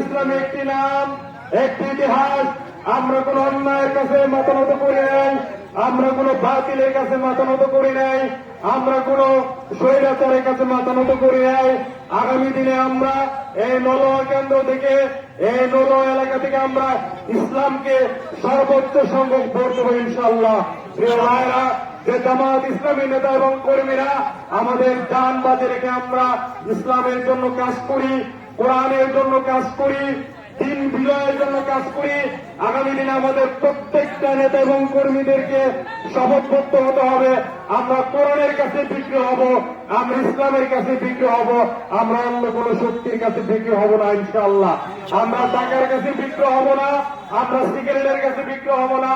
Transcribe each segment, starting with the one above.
ইসলামী একটি নাম, একটি ইতিহাস। আমরা কোন অন্যায়ের কাছে মতামত করি নাই, আমরা কোন বাতিলের কাছে মতামত করি নাই, আমরা কোন স্বৈরাচারের কাছে মতামত করি নাই। আগামী দিনে আমরা এই নলোয়া কেন্দ্র থেকে, এই নলোয়া এলাকা থেকে আমরা ইসলামকে সর্বোচ্চ সংখ্যক ভোট দেবো ইনশাল্লাহ ভাইরা যে জামাত ইসলামী নেতা এবং কর্মীরা আমাদের যান বাজে রেখে আমরা ইসলামের জন্য কাজ করি কোরআনের জন্য কাজ করি, দিন বিজয়ের জন্য কাজ করি, আগামী দিনে আমাদের প্রত্যেকটা নেতা এবং কর্মীদেরকে শপথবদ্ধ হতে হবে। আমরা কোরআনের কাছে বিক্রি হব, আমরা ইসলামের কাছে বিক্রি হব, আমরা অন্য কোন শক্তির কাছে বিক্রি হব না, ইনশাআল্লাহ। আমরা টাকার কাছে বিক্রি হব না, আমরা সিগারেটের কাছে বিক্রি হব না,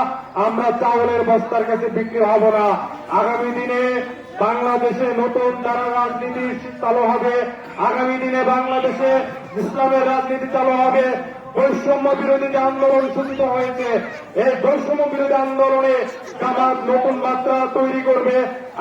আমরা চাউলের বস্তার কাছে বিক্রি হব না। আগামী দিনে বাংলাদেশে নতুন যারা রাজনীতি চালু হবে। আগামী দিনে বাংলাদেশে ইসলামের রাজনীতি চালু হবে। বৈষম্য বিরোধী আন্দোলন সূচিত হয়েছে, এই বৈষম্য বিরোধী আন্দোলনে জামাত নতুন মাত্রা তৈরি করবে।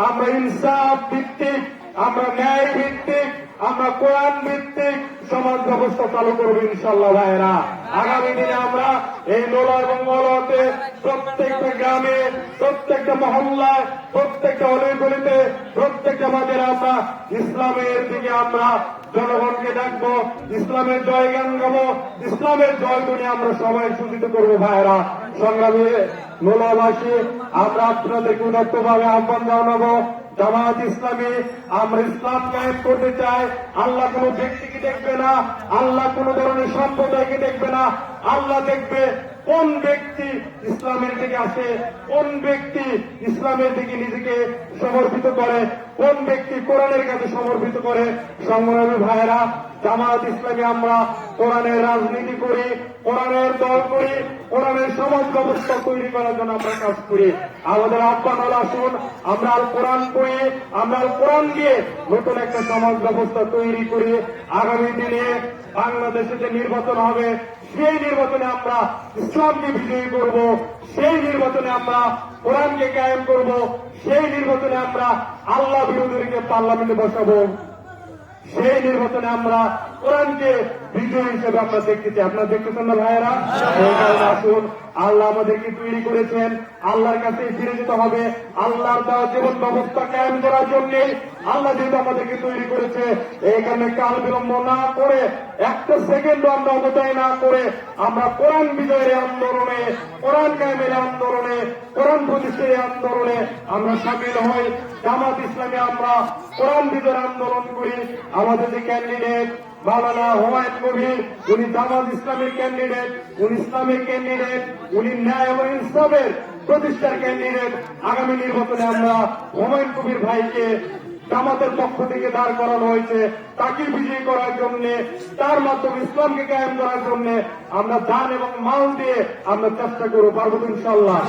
আমরা ইনসাফ ভিত্তিক, আমরা ন্যায় ভিত্তিক আমরা কোরআন ভিত্তিক সমাজ ব্যবস্থা চালু করব ইনশাল্লাহ ভাইরা আগামী দিনে আমরা এই নোলা এবং মলতে প্রত্যেকটা গ্রামে, প্রত্যেকটা মহল্লায়, প্রত্যেকটা অলির গলিতে প্রত্যেকটা বাজারে আমরা ইসলামের দিকে আমরা জনগণকে ডাকবো, ইসলামের জয় গান গাবো, ইসলামের জয় গুণে আমরা সবাই সূচিত করব ভাইরা সংগ্রামী নোলাবাসী, আমরা আপনাদেরকে উদাত্তভাবে আহ্বান জানাব। জামাত ইসলামী আমরা ইসলাম কায়েম করতে চাই আল্লাহ কোন ব্যক্তিকে দেখবে না, আল্লাহ কোন ধরনের সম্প্রদায়কে দেখবে না। আল্লাহ দেখবে কোন ব্যক্তি ইসলামের দিকে আসে, কোন ব্যক্তি ইসলামের দিকে নিজেকে সমর্পিত করে, কোন ব্যক্তি কোরআনের কাছে সমর্পিত করে। সংগ্রামী ভাইয়েরা জামাত ইসলামী, আমরা কোরআনের রাজনীতি করি, কোরআনের দল করি, কোরআনের সমাজ ব্যবস্থা তৈরি করার জন্য আমরা কাজ করি। আমাদের আহ্বান হল আসুন, আমরা কোরআন করি আমরা কোরআন দিয়ে নতুন একটা সমাজ ব্যবস্থা তৈরি করি। আগামী দিনে বাংলাদেশে যে নির্বাচন হবে, সেই নির্বাচনে আমরা ইসলামকে বিজয়ী করব, সেই নির্বাচনে আমরা কোরআনকে কায়েম করব, সেই নির্বাচনে আমরা আল্লাহ বিরোধীকে পার্লামেন্টে বসাবো, সেই নির্বাচনে আমরা কোরআনকে বিজয় হিসেবে আমরা দেখতে চাই আপনারা দেখতেছেন না ভাইয়েরা? আসুন, আল্লাহ আমাদেরকে তৈরি করেছেন। আল্লাহর কাছে ফিরে যেতে হবে। আল্লাহর দেওয়া জীবন ব্যবস্থা কায়েম করার জন্য আল্লাহ যেহেতু আমাদেরকে তৈরি করেছে কারণে কাল বিলম্ব না করে একটা সেকেন্ড আমরা অবদায় না করে আমরা কোরআন বিজয়ের আন্দোলনে, কোরআন কায়েমের আন্দোলনে, কোরআন প্রতিষ্ঠার আন্দোলনে আমরা সামিল হই। জামাত ইসলামে আমরা কোরআন বিজয়ের আন্দোলন করি। আমাদের যে ক্যান্ডিডেট মাওলানা হুমায়ুন কবির, উনি জামাত ইসলামের ক্যান্ডিডেট উনি ইসলামের ক্যান্ডিডেট উনি ন্যায় এবং ইসলামের প্রতিষ্ঠার ক্যান্ডিডেট আগামী নির্বাচনে আমরা হুমায়ুন কবির ভাইকে জামাতের পক্ষ থেকে দাঁড় করানো হয়েছে তাকে বিজয়ী করার জন্য, তার মাধ্যমে ইসলামকে কায়েম করার জন্য আমরা দান এবং মাল দিয়ে আমরা চেষ্টা করব, পারব তো ইনশাল্লাহ